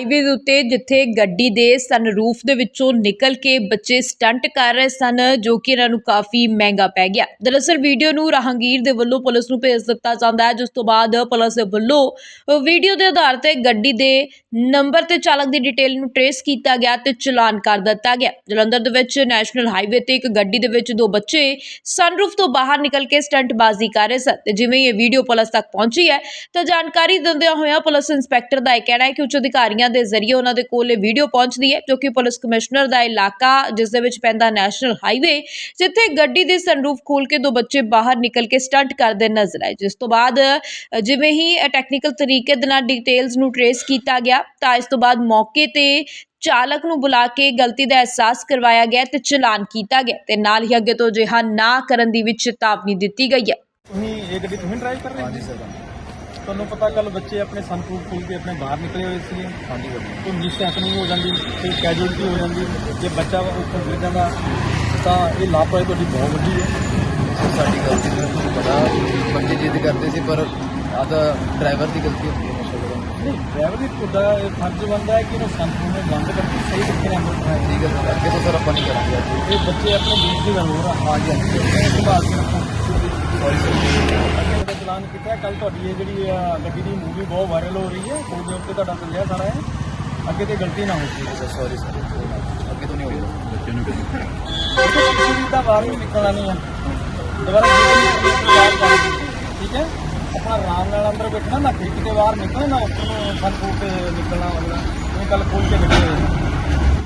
Highway ਦੇ ਉੱਤੇ ਜਿੱਥੇ ਗੱਡੀ ਦੇ ਸਨਰੂਫ ਦੇ ਵਿੱਚੋਂ ਨਿਕਲ ਕੇ ਬੱਚੇ ਸਟੰਟ ਕਰ ਰਹੇ ਸਨ, ਜੋ ਕਿ ਇਹਨਾਂ ਨੂੰ ਕਾਫੀ ਮਹਿੰਗਾ ਪੈ ਗਿਆ। ਦਰਅਸਲ ਵੀਡੀਓ ਨੂੰ ਰਾਹਗੀਰ ਦੇ ਵੱਲੋਂ ਪੁਲਿਸ ਨੂੰ ਭੇਜ ਦਿੱਤਾ ਜਾਂਦਾ ਹੈ, ਜਿਸ ਤੋਂ ਬਾਅਦ ਪੁਲਿਸ ਵੱਲੋਂ ਵੀਡੀਓ ਦੇ ਆਧਾਰ ਤੇ ਗੱਡੀ ਦੇ ਨੰਬਰ ਤੇ ਚਾਲਕ ਦੀ ਡਿਟੇਲ ਨੂੰ ਟਰੇਸ ਕੀਤਾ ਗਿਆ ਤੇ ਚਲਾਨ ਕਰ ਦਿੱਤਾ ਗਿਆ। ਜਲੰਧਰ ਦੇ ਵਿੱਚ ਨੈਸ਼ਨਲ ਹਾਈਵੇ ਤੇ ਇੱਕ ਗੱਡੀ ਦੇ ਵਿੱਚ ਦੋ ਬੱਚੇ ਸਨਰੂਫ ਤੋਂ ਬਾਹਰ ਨਿਕਲ ਕੇ ਸਟੰਟਬਾਜ਼ੀ ਕਰ ਰਹੇ ਸਨ ਤੇ ਜਿਵੇਂ ਇਹ ਵੀਡੀਓ ਪੁਲਿਸ ਤੱਕ ਪਹੁੰਚੀ ਹੈ, ਤਾਂ ਜਾਣਕਾਰੀ ਦਿੰਦਿਆਂ ਹੋਇਆਂ ਪੁਲਿਸ ਇੰਸਪੈਕਟਰ ਦਾ ਇਹ ਕਹਿਣਾ ਹੈ ਕਿ ਉੱਚ ਅਧਿਕਾਰੀਆਂ ਦੇ ਜ਼ਰੀਏ ਉਹਨਾਂ ਦੇ ਕੋਲ ਇਹ ਵੀਡੀਓ ਪਹੁੰਚਦੀ ਹੈ ਕਿਉਂਕਿ ਪੁਲਿਸ ਕਮਿਸ਼ਨਰ ਦਾ ਇਲਾਕਾ ਜਿਸ ਦੇ ਵਿੱਚ ਪੈਂਦਾ ਨੈਸ਼ਨਲ ਹਾਈਵੇ ਜਿੱਥੇ ਗੱਡੀ ਦੀ ਸਨਰੂਫ ਖੋਲ ਕੇ ਦੋ ਬੱਚੇ ਬਾਹਰ ਨਿਕਲ ਕੇ ਸਟੰਟ ਕਰਦੇ ਨਜ਼ਰ ਆਏ ਜਿਸ ਤੋਂ ਬਾਅਦ ਜਿਵੇਂ ਹੀ ਟੈਕਨੀਕਲ ਤਰੀਕੇ ਦੇ ਨਾਲ ਡਿਟੇਲਸ ਨੂੰ ਟਰੇਸ ਕੀਤਾ ਗਿਆ ਤਾਂ ਇਸ ਤੋਂ ਬਾਅਦ ਮੌਕੇ ਤੇ ਚਾਲਕ ਨੂੰ ਬੁਲਾ ਕੇ ਗਲਤੀ ਦਾ ਅਹਿਸਾਸ ਕਰਵਾਇਆ ਗਿਆ ਤੇ ਚਲਾਨ ਕੀਤਾ ਗਿਆ ਤੇ ਨਾਲ ਹੀ ਅੱਗੇ ਤੋਂ ਅਜਿਹਾ ਨਾ ਕਰਨ ਦੀ ਵੀ ਚੇਤਾਵਨੀ ਦਿੱਤੀ ਗਈ ਹੈ। ਤੁਸੀਂ ਇਹ ਗੱਡੀ ਤੁਸੀਂ ਡਰਾਈਵ ਕਰ ਰਹੇ ਹਾਂਜੀ ਸੀ ਸਰ ਤੁਹਾਨੂੰ ਪਤਾ ਕੱਲ ਬੱਚੇ ਆਪਣੇ ਸੰਪਰੂਫ ਖੋਲ ਕੇ ਆਪਣੇ ਬਾਹਰ ਨਿਕਲੇ ਹੋਏ ਸੀ ਹਾਂਜੀ ਕੋਈ ਮਿਸ ਹੈਪਨਿੰਗ ਹੋ ਜਾਂਦੀ ਕੋਈ ਕੈਜੂਅਲਟੀ ਹੋ ਜਾਂਦੀ। ਜੇ ਬੱਚਾ ਉੱਪਰ ਗਿਰ ਜਾਂਦਾ ਤਾਂ ਇਹ ਲਾਪਰਵਾਹੀ ਤੁਹਾਡੀ ਬਹੁਤ ਵੱਡੀ ਹੈ। ਸਾਡੀ ਗਲਤੀ ਨਹੀਂ ਤੁਹਾਨੂੰ ਪਤਾ ਬੱਚੇ ਜਿੱਦ ਕਰਦੇ ਸੀ ਪਰ ਆ ਤਾਂ ਡਰਾਈਵਰ ਦੀ ਗਲਤੀ ਹੁੰਦੀ ਹੈ ਨਹੀਂ ਡਰਾਈਵਰ ਦੀ ਤੁਹਾਡਾ ਫਰਜ਼ ਬਣਦਾ ਹੈ ਕਿ ਇਹਨੂੰ ਸੰਪਰੂਫ ਨੂੰ ਬੰਦ ਕਰਕੇ ਸਹੀ ਤਰੀਕੇ ਨਾਲ ਅੰਦਰ ਬਿਠਾਇਆ ਠੀਕ ਹੈ ਸਰ ਅੱਗੇ ਤੋਂ ਸਰ ਆਪਾਂ ਨਹੀਂ ਕਰਾਂਗੇ ਇਹ ਬੱਚੇ ਆਪਣੇ ਦੇਸ਼ ਦੀ ਗੱਲ ਹੋ ਰਹਾ ਹਾਂਜੀ। ਇਹ ਸੰਭਾਲ ਕੇ ਰੱਖੋ। ਸੌਰੀ ਸਰ ਅੱਗੇ ਚਲਾਨ ਕੀਤਾ ਕੱਲ ਤੁਹਾਡੀ ਇਹ ਜਿਹੜੀ ਆ ਗੱਡੀ ਦੀ ਮੂਵੀ ਬਹੁਤ ਵਾਇਰਲ ਹੋ ਰਹੀ ਹੈ ਫੋਨ ਦੇ ਉੱਤੇ ਤੁਹਾਡਾ ਚੱਲਿਆ ਸਾਰਾ ਹੈ ਅੱਗੇ ਤੇ ਗਲਤੀ ਨਾ ਹੋ ਸਰ ਸੌਰੀ ਸਰ ਅੱਗੇ ਤੋਂ ਨਹੀਂ ਹੋਏਗਾ ਬੱਚੇ ਨੂੰ ਕਿਸੇ ਦਾ ਬਾਹਰ ਨਹੀਂ ਨਿਕਲਣਾ ਨਹੀਂ ਹੈ ਦੁਬਾਰਾ ਠੀਕ ਹੈ ਆਪਣਾ ਆਰਾਮ ਨਾਲ ਅੰਦਰ ਬੈਠਣਾ ਨਾ ਖਿੜਕੀ ਦੇ ਬਾਹਰ ਨਿਕਲਣਾ ਨਾ ਉੱਥੋਂ ਨੂੰ ਫਨ ਫੂਟ ਤੇ ਨਿਕਲਣਾ ਵਗੈਰਾ ਇਹ ਕੱਲ ਖੋਲ ਕੇ ਨਿਕਲੇ